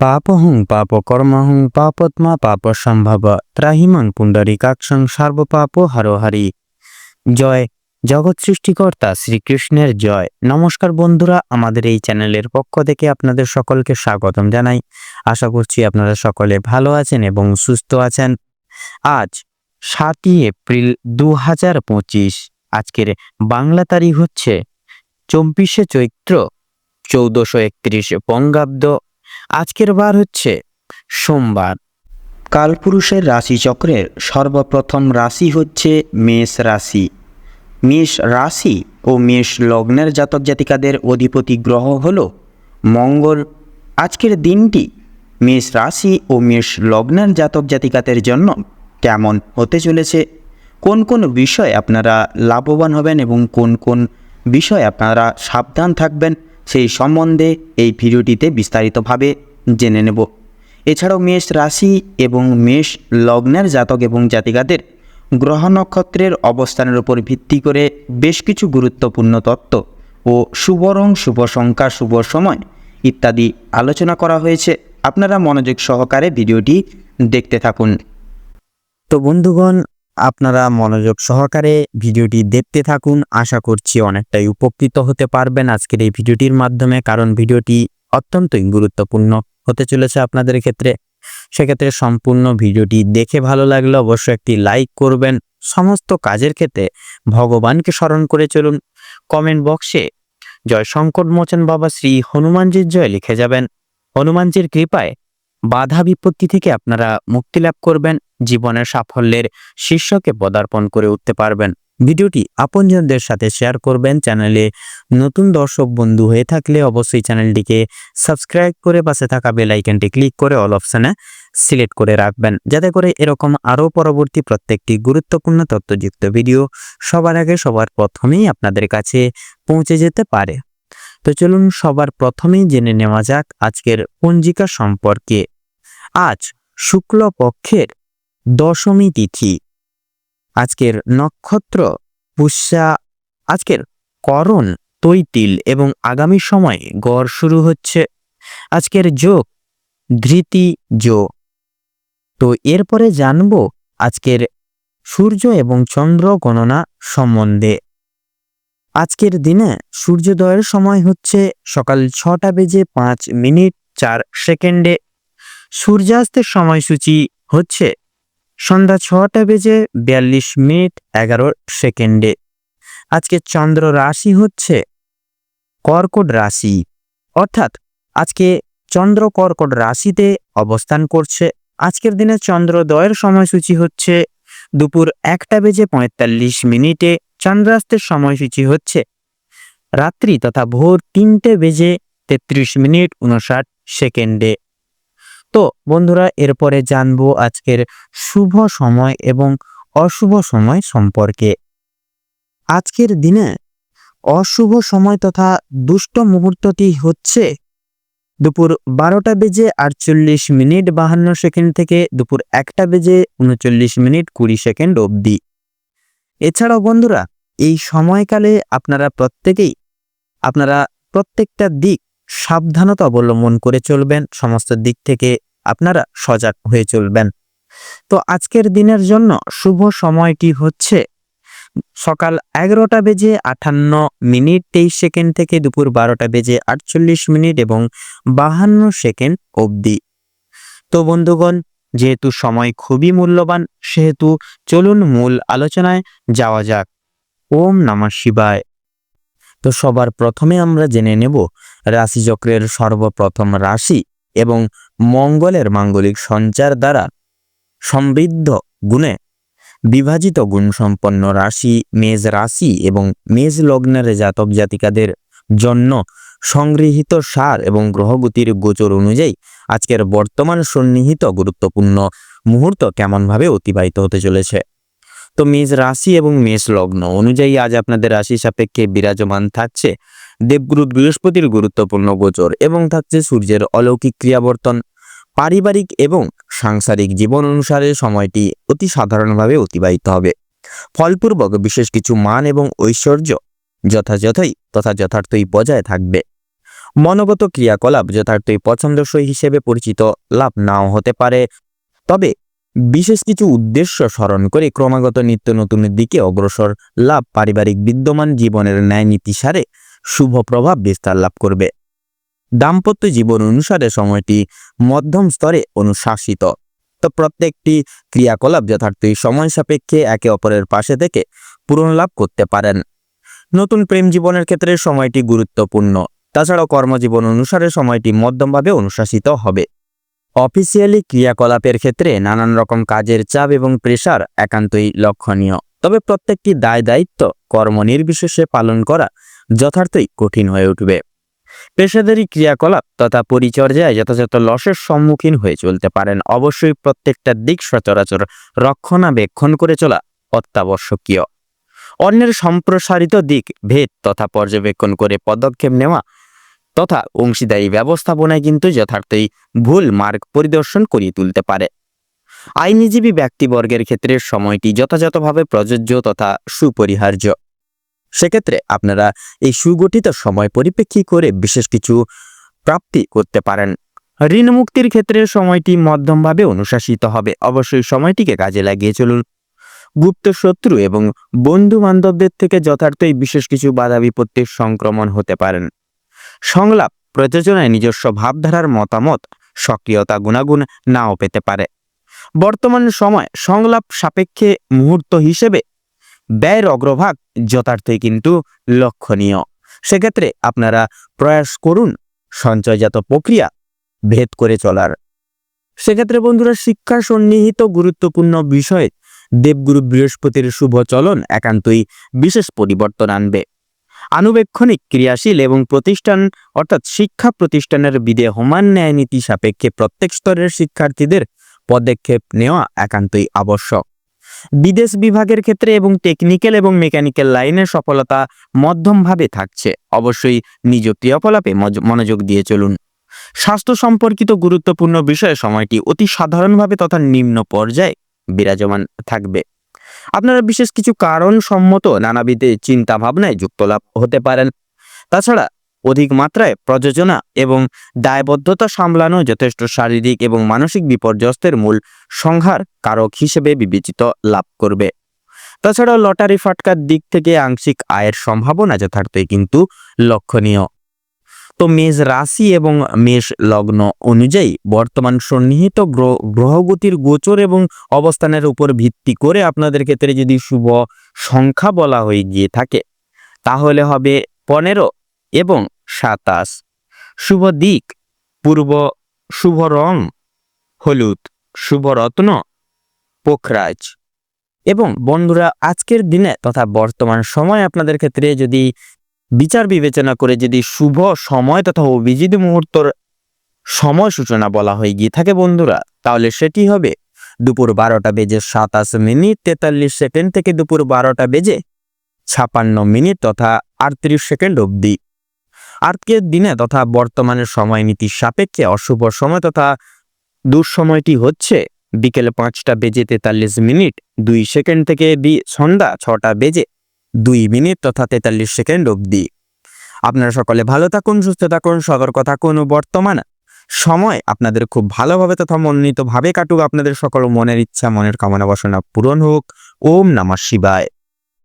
পাপহং পাপকর্মহং পাপত্মা পাপসম্ভব। ত্রাহিমাং পুণ্ডরিকাক্ষং সর্বপাপ হারোহারি। জয়। জগৎ সৃষ্টিকর্তা শ্রীকৃষ্ণের জয়। নমস্কার বন্ধুরা, আমাদের এই চ্যানেলের পক্ষ থেকে আপনাদের সকলকে স্বাগতম জানাই। আশা করছি আপনারা সকলে ভালো আছেন এবং সুস্থ আছেন। আজ সাতই এপ্রিল দু হাজার পঁচিশ। আজকের বাংলা তারিখ হচ্ছে চব্বিশে চৈত্র চৌদ্দশো একত্রিশ বঙ্গাব্দ। আজকের বার হচ্ছে সোমবার। কালপুরুষের রাশিচক্রের সর্বপ্রথম রাশি হচ্ছে মেষ রাশি। মেষ রাশি ও মেষ লগ্নের জাতক জাতিকাদের অধিপতি গ্রহ হল মঙ্গল। আজকের দিনটি মেষ রাশি ও মেষ লগ্নের জাতক জাতিকাদের জন্য কেমন হতে চলেছে? কোন কোন বিষয়ে আপনারা লাভবান হবেন এবং কোন কোন বিষয়ে আপনারা সাবধান থাকবেন? সেই সম্বন্ধে এই ভিডিওটিতে বিস্তারিতভাবে জেনে নেব। এছাড়াও মেষ রাশি এবং মেষ লগ্নের জাতক এবং জাতিকাদের গ্রহ নক্ষত্রের অবস্থানের উপর ভিত্তি করে বেশ কিছু গুরুত্বপূর্ণ তত্ত্ব ও শুভ রং শুভ সংখ্যা, শুভ সময় ইত্যাদি আলোচনা করা হয়েছে। আপনারা মনোযোগ সহকারে ভিডিওটি দেখতে থাকুন। তো বন্ধুগণ আপনারা মনোযোগ সহকারে ভিডিওটি দেখতে থাকুন। আশা করছি অনেকটাই উপকৃত হতে পারবেন আজকের এই ভিডিওটির মাধ্যমে, কারণ ভিডিওটি অত্যন্তই গুরুত্বপূর্ণ হতে চলেছে আপনাদের ক্ষেত্রে। সেক্ষেত্রে সম্পূর্ণ ভিডিওটি দেখে ভালো লাগলে অবশ্যই একটি লাইক করবেন। সমস্ত কাজের ক্ষেত্রে ভগবানকে স্মরণ করে চলুন। কমেন্ট বক্সে জয় সংকট মোচন বাবা শ্রী হনুমানজির জয় লিখে যাবেন। হনুমানজির কৃপায় বাধা বিপত্তি থেকে আপনারা মুক্তি লাভ করবেন, জীবনের সাফল্যের শীর্ষকে পদার্পণ করে উঠতে পারবেন। ভিডিওটি আপনজনদের সাথে শেয়ার করবেন, চ্যানেলে নতুন দর্শক বন্ধু হয়ে থাকলে অবশ্যই চ্যানেলটিকে সাবস্ক্রাইব করে পাশে থাকা বেল আইকনটি ক্লিক করে অল অপশানে সিলেক্ট করে রাখবেন, যাতে করে এরকম আরও পরবর্তী প্রত্যেকটি গুরুত্বপূর্ণ তথ্যযুক্ত ভিডিও সবার আগে সবার প্রথমেই আপনাদের কাছে পৌঁছে যেতে পারে। তো চলুন সবার প্রথমেই জেনে নেওয়া যাক আজকের পঞ্জিকা সম্পর্কে। আজ শুক্ল পক্ষের দশমী তিথি। আজকের নক্ষত্র পুষ্যা, আজকের করণ তৈতিল এবং আগামী সময়ে গড় শুরু হচ্ছে। আজকের যোগ ধৃতি যোগ তো এরপরে জানব আজকের সূর্য এবং চন্দ্র গণনা সম্বন্ধে। আজকের দিনে সূর্যোদয়ের সময় হচ্ছে সকাল ছটা বেজে পাঁচ মিনিট চার সেকেন্ডে। সূর্যাস্তের সময়সূচি হচ্ছে সন্ধ্যা ছটা বেজে বিয়াল্লিশ মিনিট এগারো সেকেন্ডে। আজকে চন্দ্র রাশি হচ্ছে কর্কট রাশি। অর্থাৎ আজকে চন্দ্র কর্কট রাশিতে অবস্থান করছে। আজকের দিনে চন্দ্রোদয়ের সময়সূচি হচ্ছে দুপুর একটা বেজে পঁয়তাল্লিশ মিনিটে। চন্দ্রাস্তের সময়সূচি হচ্ছে রাত্রি তথা ভোর তিনটে বেজে তেত্রিশ মিনিট উনষাট সেকেন্ডে। তো বন্ধুরা, এরপরে জানব আজকের শুভ সময় এবং অশুভ সময় সম্পর্কে। আজকের দিনে অশুভ সময় তথা দুষ্ট মুহূর্তটি হচ্ছে দুপুর বারোটা বেজে আটচল্লিশ মিনিট বাহান্ন সেকেন্ড থেকে দুপুর একটা বেজে উনচল্লিশ মিনিট কুড়ি সেকেন্ড অবধি। এছাড়াও বন্ধুরা, এই সময়কালে আপনারা প্রত্যেকেই, আপনারা প্রত্যেকটা দিক সাবধানতা অবলম্বন করে চলবেন, সমস্ত দিক থেকে আপনারা সজাগ হয়ে চলবেন। তো আজকের দিনের জন্য শুভ সময়টি হচ্ছে সকাল এগারোটা বেজে আটান্ন মিনিট, তেইশ সেকেন্ড থেকে দুপুর বারোটা বেজে আটচল্লিশ মিনিট এবং বাহান্ন সেকেন্ড অবধি। তো বন্ধুগণ, যেহেতু সময় খুবই মূল্যবান, সেহেতু চলুন মূল আলোচনায় যাওয়া যাক। ওম নমঃ শিবায়। তো সবার প্রথমে আমরা জেনে নেব রাশিচক্রের সর্বপ্রথম রাশি এবং মঙ্গলের মাঙ্গলিক সঞ্চার দ্বারা সমৃদ্ধ গুণে বিভাজিত গুণসম্পন্ন রাশি মেষ রাশি এবং মেষ লগ্নের জাতক জাতিকাদের জন্য সংগৃহীত সার এবং গ্রহগতির গোচর অনুযায়ী আজকের বর্তমান সন্নিহিত গুরুত্বপূর্ণ মুহূর্ত কেমনভাবে অতিবাহিত হতে চলেছে? তো মেষ রাশি এবং মেষ লগ্ন অনুযায়ী আজ আপনাদের রাশি সাপেক্ষে বিরাজমান থাকছে দেবগুরু বৃহস্পতির গুরুত্বপূর্ণ গোচর এবং থাকছে সূর্যের অলৌকিক ক্রিয়াবর্তন, পারিবারিক এবং সাংসারিক জীবন অনুসারে সময়টি অতি সাধারণভাবে অতিবাহিত হবে। ফলপূর্বক বিশেষ কিছু মান এবং ঐশ্বর্য যথাযথই তথা যথার্থই বজায় থাকবে। মনোগত ক্রিয়াকলাপ যথার্থই পছন্দসই হিসেবে পরিচিত, লাভ নাও হতে পারে। তবে বিশেষ কিছু উদ্দেশ্য স্মরণ করে ক্রমাগত নিত্য নতুনের দিকে অগ্রসর লাভ পারিবারিক বিদ্যমান জীবনের ন্যায় নীতিসারে শুভ প্রভাব বিস্তার লাভ করবে। দাম্পত্য জীবন অনুসারে সময়টি মধ্যম স্তরে অনুশাসিত। তো প্রত্যেকটি ক্রিয়াকলাপ যথার্থই সময় সাপেক্ষে একে অপরের পাশে থেকে পূরণ লাভ করতে পারেন। নতুন প্রেম জীবনের ক্ষেত্রে সময়টি গুরুত্বপূর্ণ। তাছাড়াও কর্মজীবন অনুসারে সময়টি মধ্যমভাবে অনুশাসিত হবে। অফিসিয়ালি ক্রিয়াকলাপের ক্ষেত্রে নানান রকম কাজের চাপ এবং প্রেশার একান্তই লক্ষণীয়। তবে প্রত্যেকটি দায় দায়িত্ব কর্ম নির্বিশেষে পালন করা যথার্থই কঠিন হয়ে উঠবে। পেশাদারি ক্রিয়াকলাপ তথা পরিচর্যায় যথাযথ লসের সম্মুখীন হয়ে চলতে পারেন। অবশ্যই প্রত্যেকটা দিক সচরাচর রক্ষণাবেক্ষণ করে চলা অত্যাবশ্যকীয়। অন্যের সম্প্রসারিত দিক, ভেদ তথা পর্যবেক্ষণ করে পদক্ষেপ নেওয়া তথা অংশীদারি ব্যবস্থাপনায় কিন্তু যথার্থই ভুল মার্গ পরিদর্শন করিয়ে তুলতে পারে। আইনজীবী ব্যক্তিবর্গের ক্ষেত্রে সময়টি যথাযথভাবে প্রযোজ্য তথা সুপরিহার্য। সেক্ষেত্রে আপনারা এই সুগঠিত সময় পরিপ্রেক্ষী করে বিশেষ কিছু প্রাপ্তি করতে পারেন। ঋণ মুক্তির ক্ষেত্রে সময়টি মধ্যমভাবে অনুশাসিত হবে। অবশ্যই সময়টিকে কাজে লাগিয়ে চলুন। গুপ্ত শত্রু এবং বন্ধু বান্ধবদের থেকে যথার্থই বিশেষ কিছু বাধা বিপত্তির সংক্রমণ হতে পারেন। সংলাপ, প্রযোজনায় নিজস্ব ভাবধারার মতামত, সক্রিয়তা গুণাগুণ নাও পেতে পারে। বর্তমান সময় সংলাপ সাপেক্ষে মুহূর্ত হিসেবে ব্যয়ের অগ্রভাগ যথার্থই কিন্তু লক্ষণীয়। সেক্ষেত্রে আপনারা প্রয়াস করুন সঞ্চয়জাত প্রক্রিয়া ভেদ করে চলার। সেক্ষেত্রে বন্ধুরা, শিক্ষা সন্নিহিত গুরুত্বপূর্ণ বিষয়ে দেবগুরু বৃহস্পতির শুভ চলন একান্তই বিশেষ পরিবর্তন আনবে। আনুবেক্ষণিক ক্রিয়াশীল এবং প্রতিষ্ঠান, অর্থাৎ শিক্ষা প্রতিষ্ঠানের বিদেহমান ন্যায় নীতি সাপেক্ষে প্রত্যেক স্তরের শিক্ষার্থীদের পদক্ষেপ নেওয়া একান্তই আবশ্যক। বিদেশ বিভাগের ক্ষেত্রে এবং টেকনিক্যাল এবং মেকানিক্যাল লাইনের সফলতা মধ্যমভাবে থাকছে। অবশ্যই নিজ ক্রিয়াকলাপে মনোযোগ দিয়ে চলুন। স্বাস্থ্য সম্পর্কিত গুরুত্বপূর্ণ বিষয়ে সময়টি অতি সাধারণভাবে তথা নিম্ন পর্যায়ে বিরাজমান থাকবে। আপনারা বিশেষ কিছু কারণ সম্মত নানাবিধ চিন্তা ভাবনায় যুক্ত লাভ হতে পারেন। তাছাড়া অধিক মাত্রায় প্রযোজনা এবং দায়বদ্ধতা সামলানো যথেষ্ট শারীরিক এবং মানসিক বিপর্যস্তের মূল সংহার কারক হিসেবে বিবেচিত লাভ করবে। তাছাড়াও লটারি ফাটকার দিক থেকে আংশিক আয়ের সম্ভাবনা যথার্থই কিন্তু লক্ষণীয়। তো মেষ রাশি এবং মেষ লগ্ন অনুযায়ী বর্তমান সন্নিহিত গ্রহ, গ্রহগতির গোচর এবং অবস্থানের উপর ভিত্তি করে আপনাদের ক্ষেত্রে যদি শুভ সংখ্যা বলা হয়ে গিয়ে থাকে, তাহলে হবে পনেরো এবং সাতাশ। শুভ দিক, পূর্ব শুভ রং, হলুদ, শুভ রত্ন, পোখরাজ। এবং বন্ধুরা, আজকের দিনে তথা বর্তমান সময় আপনাদের ক্ষেত্রে যদি বিচার বিবেচনা করে যদি শুভ সময় তথা অভিজিৎ মুহূর্তর সময় সূচনা বলা হয়ে গিয়ে থাকে বন্ধুরা, তাহলে সেটি হবে দুপুর বারোটা বেজে সাতাশ মিনিট তেতাল্লিশ সেকেন্ড থেকে দুপুর বারোটা বেজে ছাপান্ন মিনিট তথা আটত্রিশ সেকেন্ড অবধি। আজকের দিনে তথা বর্তমানের সময় নীতির সাপেক্ষে অশুভ সময় তথা দুঃসময়টি হচ্ছে বিকেল পাঁচটা বেজে তেতাল্লিশ মিনিট দুই সেকেন্ড থেকে সন্ধ্যা ছটা বেজে দুই মিনিট তথা তেতাল্লিশ সেকেন্ড অবধি। আপনারা সকলে ভালো থাকুন, সুস্থ থাকুন, সতর্ক থাকুন ও বর্তমান সময় আপনাদের খুব ভালোভাবে তথা মনোনীতভাবে কাটুক। আপনাদের সকল মনের ইচ্ছা, মনের কামনা বাসনা পূরণ হোক। ওম নমঃ শিবায়।